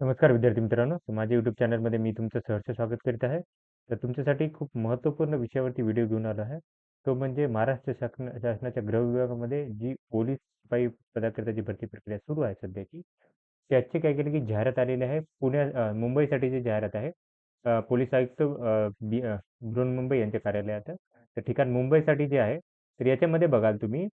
नमस्कार विद्यार्थी मित्रांनो माझ्या यूट्यूब चॅनलमध्ये मी तुमचं सहर्ष स्वागत करीत आहे. तर तुमच्यासाठी खूप महत्त्वपूर्ण विषयावरती व्हिडिओ घेऊन आलो आहे. तो म्हणजे महाराष्ट्र शासन शासनाच्या गृह विभागामध्ये जी पोलीस शिपाई पदाकरिताची भरती प्रक्रिया सुरू आहे सध्याची त्याची काय केली की जाहिरात आलेली आहे. पुण्या मुंबईसाठी जी जाहिरात आहे पोलीस आयुक्त बी अ, बृहन्मुंबई यांच्या कार्यालयात. तर ठिकाण मुंबईसाठी जे आहे तर याच्यामध्ये बघाल तुम्ही.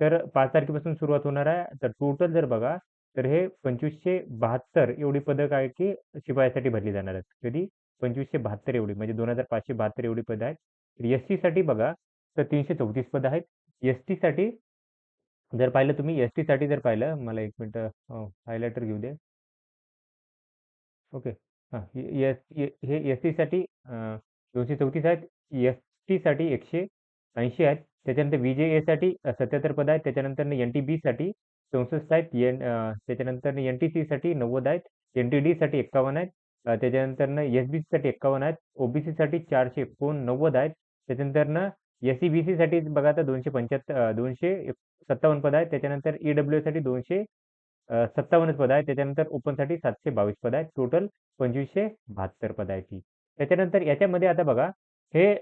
तर पाच तारखेपासून सुरुवात होणार आहे. तर टोटल जर बघा तर हे पंचवीसशे बहात्तर एवढी पदक आहे की शिपायासाठी भरली जाणार आहेत. कधी पंचवीसशे बहात्तर एवढी म्हणजे दोन हजार पाचशे बहात्तर एवढी पदं आहेत. तर एस टीसाठी बघा तर तीनशे चौतीस पदं आहेत. एस टीसाठी जर पाहिलं तुम्ही एस टीसाठी जर पाहिलं मला एक मिनटं हायलायटर घेऊ दे. ओके हां हे एस टीसाठी दोनशे चौतीस आहेत. एस टीसाठी एकशे ऐंशी आहेत. त्याच्यानंतर व्ही जे एसाठी सत्याहत्तर पद आहेत. त्याच्यानंतर एन टी बीसाठी चौसष्ट आहेत एन त्याच्यानंतर एन टी सीसाठी नव्वद आहेत एन टी डीसाठी एक्कावन्न आहेत त्याच्यानंतर एस बी सीसाठी एक्कावन्न आहेत ओबीसीसाठी चारशे एकोणनव्वद आहेत त्याच्यानंतर एस सी बी सीसाठी बघा तर दोनशे पंच्याहत्तर दोनशे सत्तावन्न पद आहेत त्याच्यानंतर ई डब्ल्यू साठी दोनशे सत्तावन्न पद आहेत त्याच्यानंतर ओपनसाठी सातशे बावीस पद आहेत टोटल पंचवीसशे बहात्तर पद आहेत ती त्याच्यानंतर याच्यामध्ये आता बघा हे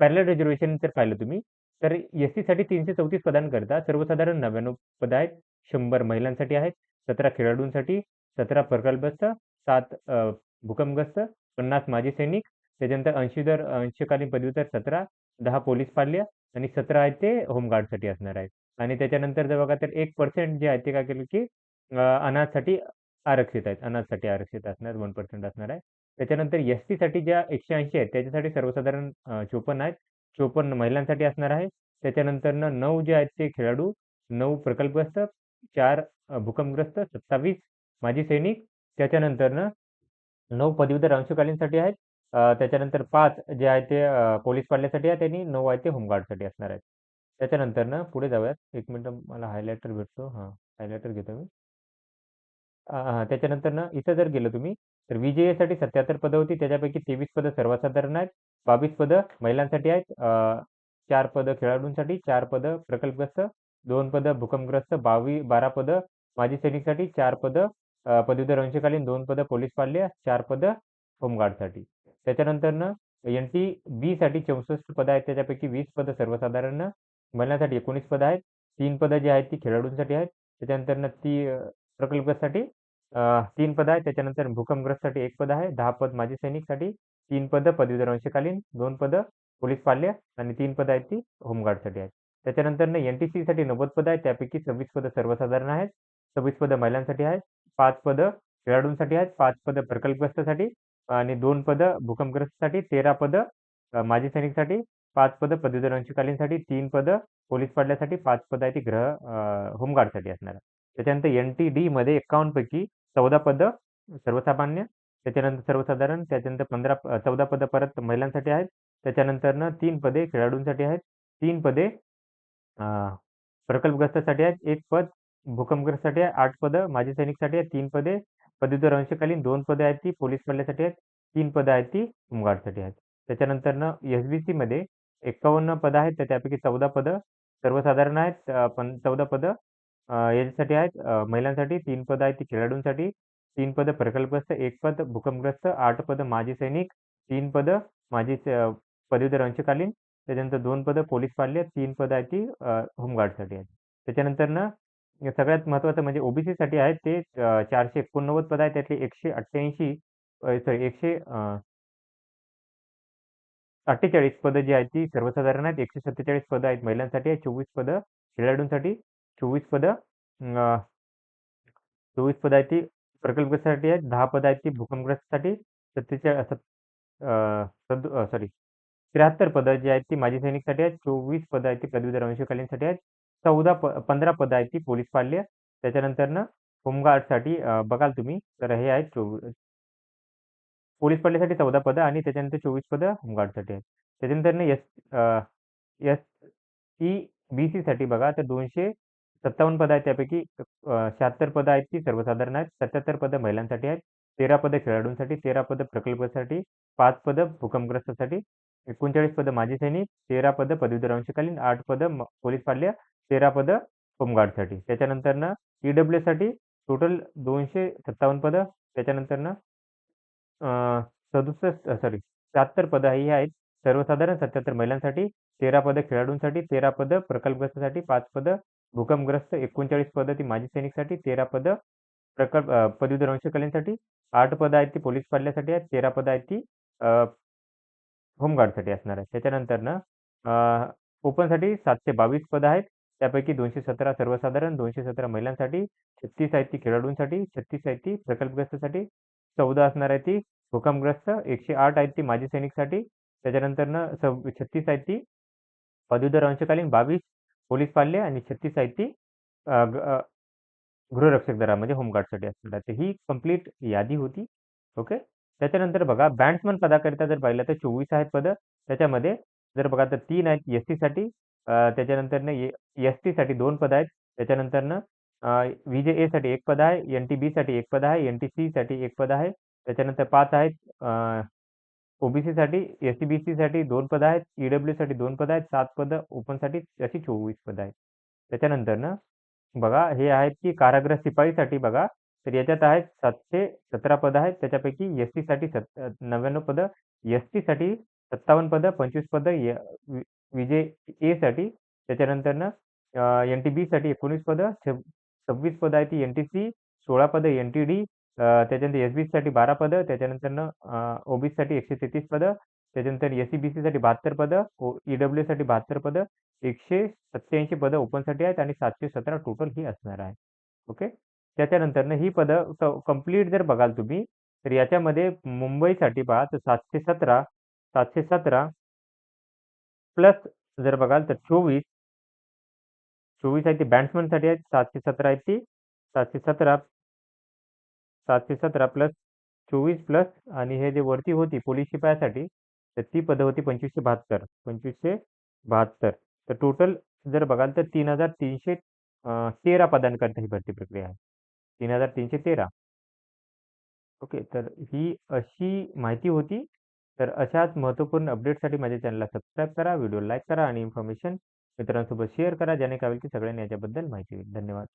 पॅरल रिझर्वेशन जर पाहिलं तुम्ही तर एस सीसाठी तीनशे चौतीस पदांकरता सर्वसाधारण नव्याण्णव पद आहेत शंभर महिलांसाठी आहेत सतरा खेळाडूंसाठी सतरा प्रकल्पस्थ सात भूकंपग्रस्त पन्नास माजी सैनिक त्याच्यानंतर अंशीधर अंशकालीन पदव्युत्तर सतरा दहा पोलीस पाल्य आणि सतरा आहेत ते होमगार्डसाठी असणार आहेत. आणि त्याच्यानंतर जर बघा तर एक पर्सेंट जे आहे ते काय केलं की अनाथसाठी आरक्षित आहेत अनाथसाठी आरक्षित असणार वन पर्सेंट असणार आहे. त्याच्यानंतर एस टीसाठी ज्या एकशे ऐंशी आहेत त्याच्यासाठी सर्वसाधारण चोपन्न आहेत. चोपन्न महिलांसाठी असणार आहे. त्याच्यानंतर नऊ जे आहेत ते खेळाडू नऊ प्रकल्पग्रस्त चार भूकंपग्रस्त सत्तावीस माजी सैनिक त्याच्यानंतर नऊ पदवीधर अंशकालीनसाठी आहेत त्याच्यानंतर पाच जे आहे ते पोलीस पाडल्यासाठी आहेत आणि नऊ आहे ते होमगार्डसाठी असणार आहेत त्याच्यानंतर ना पुढे जाऊयात एक मिनटं मला हायलायटर भेटतो हां हायलायटर घेतो मी हां, त्याच्यानंतर ना इथं जर गेलं तुम्ही तर व्ही-जे-एसाठी 77 पदं होती. त्याच्यापैकी 23 पदं सर्वसाधारण आहेत. 22 पदं महिलांसाठी आहेत. चार पदं खेळाडूंसाठी, चार पदं प्रकल्पग्रस्त, दोन पदं भूकंपग्रस्त, 22 12 पदं माजी सैनिकसाठी, चार पदं पदवीधर अंशकालीन, दोन पदं पोलीस पाल्य, 4 पदं होमगार्डसाठी. त्याच्यानंतरनं एन-टी-बीसाठी 64 पदं आहेत. त्याच्यापैकी वीस पदं सर्वसाधारण, महिलांसाठी 19 पदं आहेत. तीन पदं जी आहेत ती खेळाडूंसाठी आहेत. त्याच्यानंतरनं ती प्रकल्पसाठी तीन पदं आहेत. त्याच्यानंतर भूकंपग्रस्तसाठी एक पद आहे. दहा पद माजी सैनिकसाठी, तीन पदं पदवीधर अंशकालीन, दोन पदं पोलीस पाल्य आणि तीन पदं आहेत ती होमगार्डसाठी आहेत. त्याच्यानंतरनं एन-टी-सीसाठी 90 पदं आहेत. त्यापैकी 26 पदं सर्वसाधारण आहेत. 26 पदं महिलांसाठी आहेत. पाच पदं खेळाडूंसाठी आहेत. पाच पदं प्रकल्पग्रस्तसाठी आणि दोन पदं भूकंपग्रस्तसाठी, 13 पदं माजी सैनिकसाठी, पाच पदं पदवीधर अंशकालीनसाठी, तीन पदं पोलीस पाडल्यासाठी पाच पदं आहेत ती ग्रह होमगार्डसाठी असणार आहे. त्याच्यानंतर एन-टी-डीमध्ये 51 पैकी 14 पदं सर्वसामान्य, त्याच्यानंतर सर्वसाधारण, त्याच्यानंतर 15 14 पदं परत महिलांसाठी आहेत. त्याच्यानंतरनं तीन पदे खेळाडूंसाठी आहेत. तीन पदे अ, प्रकल्पग्रस्तासाठी आहेत. 1 पद भूकंपग्रस्तसाठी आहे. 8 पदं माजी सैनिकसाठी आहेत. 3 पदे पदवीधर अंशकालीन, 2 पदे आहेत ती पोलीस पाल्यासाठी आहेत. 3 पदं आहेत ती होमगार्डसाठी आहेत. त्याच्यानंतरनं एस-बी-सीमध्ये 51 पदं आहेत. तर त्यापैकी 14 पदं सर्वसाधारण आहेत. अ, पण 14 पदं अ, याच्यासाठी आहेत अ, महिलांसाठी, 3 पदं आहेत ती खेळाडूंसाठी, 3 पदं प्रकल्पग्रस्त, 1 पद भूकंपग्रस्त, 8 पदं माजी सैनिक, 3 पदं माजी स पदवीधर अंशकालीन, त्याच्यानंतर दोन पदं पोलीस पाल्य, 3 पदं आहेत ती होमगार्डसाठी आहेत. त्याच्यानंतर ना सगळ्यात महत्त्वाचं म्हणजे ओबीसीसाठी आहेत ते अ, 489 पदं आहेत. त्यातली एकशे अठ्ठ्याऐंशी सॉरी एकशे अ 48 पदं जी आहेत ती सर्वसाधारण आहेत. 147 पदं आहेत महिलांसाठी आहेत. 24 पदं खेळाडूंसाठी, 24 पदं अ, 24 पदं आहेत ती प्रकल्पग्रस्तासाठी आहेत. दहा पदं आहेत ती भूकंपग्रस्तसाठी, सत्तेचा सॉरी 73 पदं जी आहेत ती माजी सैनिकसाठी आहेत. 24 पदं आहेत ती पदवीधर अंशकालीनसाठी आहेत. 14 प 15 पदं आहेत ती पोलीस पाल्य. त्याच्यानंतरनं होमगार्डसाठी बघाल तुम्ही तर हे आहेत चोव पोलीस पाल्यासाठी 14 पदं आणि त्याच्यानंतर 24 पदं होमगार्डसाठी आहेत. त्याच्यानंतरनं एस एस-ई-बी-सीसाठी बघा तर 257 पदं आहेत. त्यापैकी शहात्तर पदं आहेत ती सर्वसाधारण आहेत. 77 पदं महिलांसाठी आहेत. 13 पदं खेळाडूंसाठी, 13 पदं प्रकल्पासाठी, पाच पदं भूकंपग्रस्तासाठी, एकोणचाळीस पद माजी सैनिक, 13 पद पदवीधर अंशकालीन, 8 पद म पोलीस पाल्य, 13 पद होमगार्डसाठी. त्याच्यानंतरनं ई-डब्ल्यूसाठी टोटल दोनशे सत्तावन्न पद त्याच्यानंतरनं सदुसष्ट सॉरी शहात्तर पद ही आहेत सर्वसाधारण सत्याहत्तर महिलांसाठी तेरा पद खेळाडूंसाठी तेरा पद प्रकल्पग्रस्तासाठी पाच पद भूकंपग्रस्त एकोणचाळीस पद ती माजी सैनिकसाठी तेरा पद प्रकल्प अ, पदवीधर अंशकालीनसाठी आठ पद आहेत ती पोलीस पाडल्यासाठी आहेत तेरा पद आहेत ती होमगार्डसाठी असणार आहे. त्याच्यानंतर ना ओपनसाठी सातशे बावीस पदं आहेत. त्यापैकी दोनशे सतरा सर्वसाधारण दोनशे सतरा महिलांसाठी छत्तीस आहेत ती खेळाडूंसाठी छत्तीस आहेत ती प्रकल्पग्रस्तसाठी चौदा असणार आहे ती भूकंपग्रस्त एकशे आठ आहेत ती माजी सैनिकसाठी. त्याच्यानंतरनं सव छत्तीस आहेत ती पदवीधर अंशकालीन बावीस पोलीस पाल्य आणि छत्तीस आहेत ती गृहरक्षक दरामध्ये होमगार्डसाठी असणार आहे. तर ही कंप्लीट यादी होती. ओके? त्याच्यानंतर बघा बँड्समन पदाकरिता जर पाहिलं तर चोवीस आहेत पदं. त्याच्यामध्ये जर बघा तर तीन आहेत एस टीसाठी त्याच्यानंतरनं एस टीसाठी दोन पदं आहेत. त्याच्यानंतरनं व्ही जे एसाठी एक पद आहे एन टी बीसाठी एक पद आहे एन टी सीसाठी एक पद आहे. त्याच्यानंतर पाच आहेत ओबीसीसाठी एस सी बी सीसाठी दोन पदं आहेत ईडब्ल्यू साठी दोन पदं आहेत सात पदं ओपनसाठी अशी चोवीस पदं आहेत. त्याच्यानंतरनं बघा हे आहेत की कारागृह शिपाईसाठी बघा तर याच्यात आहेत सातशे सतरा पदं आहेत. त्याच्यापैकी एस टीसाठी सत नव्याण्णव पदं. एस टीसाठी सत्तावन्न पदं पंचवीस पदं विजय एसाठी त्याच्यानंतरनं एन टी बीसाठी एकोणीस पदं सव्वीस पदं आहेत ती एन टी सी सोळा पदं एन टी डी त्याच्यानंतर एस बी साठी बारा पदं त्याच्यानंतरनं ओबीसीसाठी एकशे तेहतीस पदं त्याच्यानंतर एस सी बी सीसाठी बहात्तर पदं ओ ई डब्ल्यू साठी बहात्तर पदं एकशे सत्त्याऐंशी पदं ओपनसाठी आहेत आणि सातशे सतरा टोटल ही असणार आहे. ओके त्याच्यानंतरनं ही पदं कंप्लीट जर बघाल तुम्ही तर याच्यामध्ये मुंबईसाठी पहा तर सातशे सतरा सातशे सतरा प्लस जर बघाल तर चोवीस. चोवीस आहेत ती बॅट्समनसाठी आहेत सातशे सतरा आहेत ती. सातशे सतरा सातशे सतरा प्लस चोवीस प्लस आणि हे जे वरती होती पोलीस शिपायासाठी तर ती पदं होती पंचवीसशे बहात्तर पंचवीसशे बहात्तर. तर टोटल जर बघाल तर तीन हजार तीनशे तेरा पदांकरता ही भरती प्रक्रिया आहे. तीन हजार तीनशे तेरा. ओके तर ही अशी माहिती होती. तर अशाच महत्त्वपूर्ण अपडेटसाठी माझ्या चॅनलला सबस्क्राईब करा व्हिडिओ लाईक करा आणि इन्फॉर्मेशन मित्रांसोबत शेअर करा ज्याने काय होईल की सगळ्यांनी याच्याबद्दल माहिती होईल धन्यवाद.